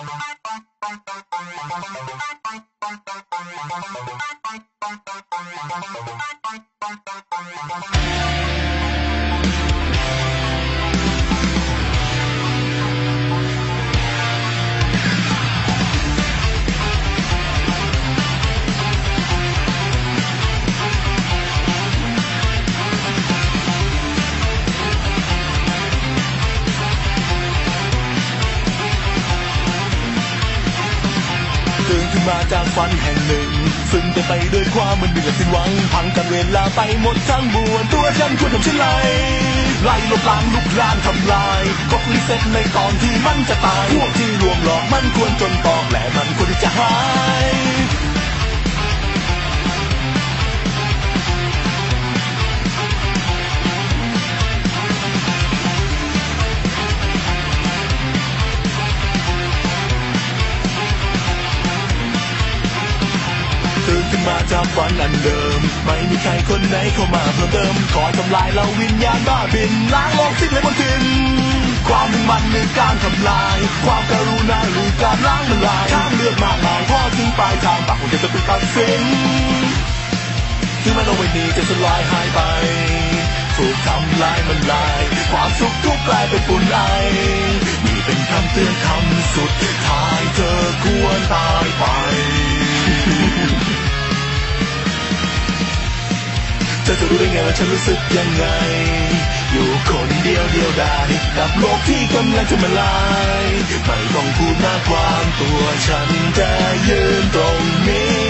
ตื่น ขึ้นมาจากฝันแห่งหนึ่ง ซึ่งจะไปด้วยความมืดมิดและสิ้นหวัง พังกันเวลาไปหมดทั้งมวลตัวฉันควรทำเช่นไรไล่ลบล้างลุกลานทำลายก็รีเซ็ตในตอนที่มันจะตายพวกที่รวมหลอกมันควรจนตอกและมันควรที่จะหาย นขึ้นมาจากฝันอันเดิม ไม่มีใครคนไหนเข้ามาเพิ่มเติมคอยทำลายเราวิญญาณบ้าบินล้างโลกสิ้นเลยบนทินความมุ่งมั่นหรือการทำลาย ความกรุณาหรือการล้างละลายทางเลือกมากมายพอถึงปลายทางปากคงจะเป็นตัดสินถึงแม้เราวันนี้จะสลายหายไปถูกทำลายมันลาย ความสุขทุกกลายเป็นฝุ่นไอนี่เป็นคำเตือนคำสุดท้ายเธอควรตายไป รู้ได้ไงว่าฉันรู้สึกยังไง อยู่คนเดียวเดียวดายกับโลกที่กำลังจะมาลาย ไม่ต้องพูดมากความตัวฉันจะยืนตรงนี้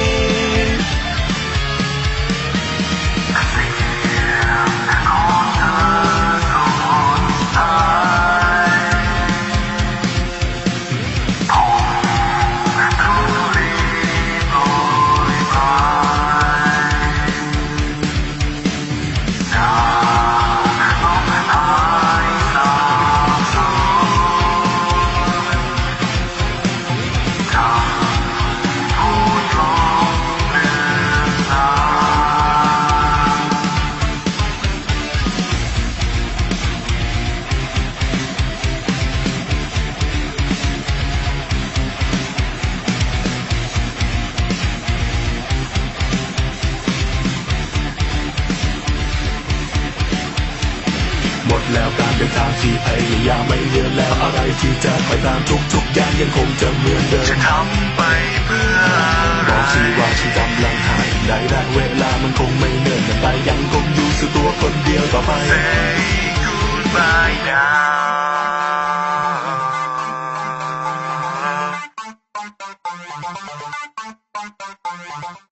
แล้วการเดินทางที่พยายามไม่เหลือแล้วอะไรที่จะไปตามทุกๆอย่างยังคงจะเหมือนเดิมจะทำไปเพื่ออะไรบอกชีว่าชีกำลังหายได้และเวลามันคงไม่เนิ่นนานไปยังคงอยู่สู่ตัวคนเดียวต่อไป Say goodbye now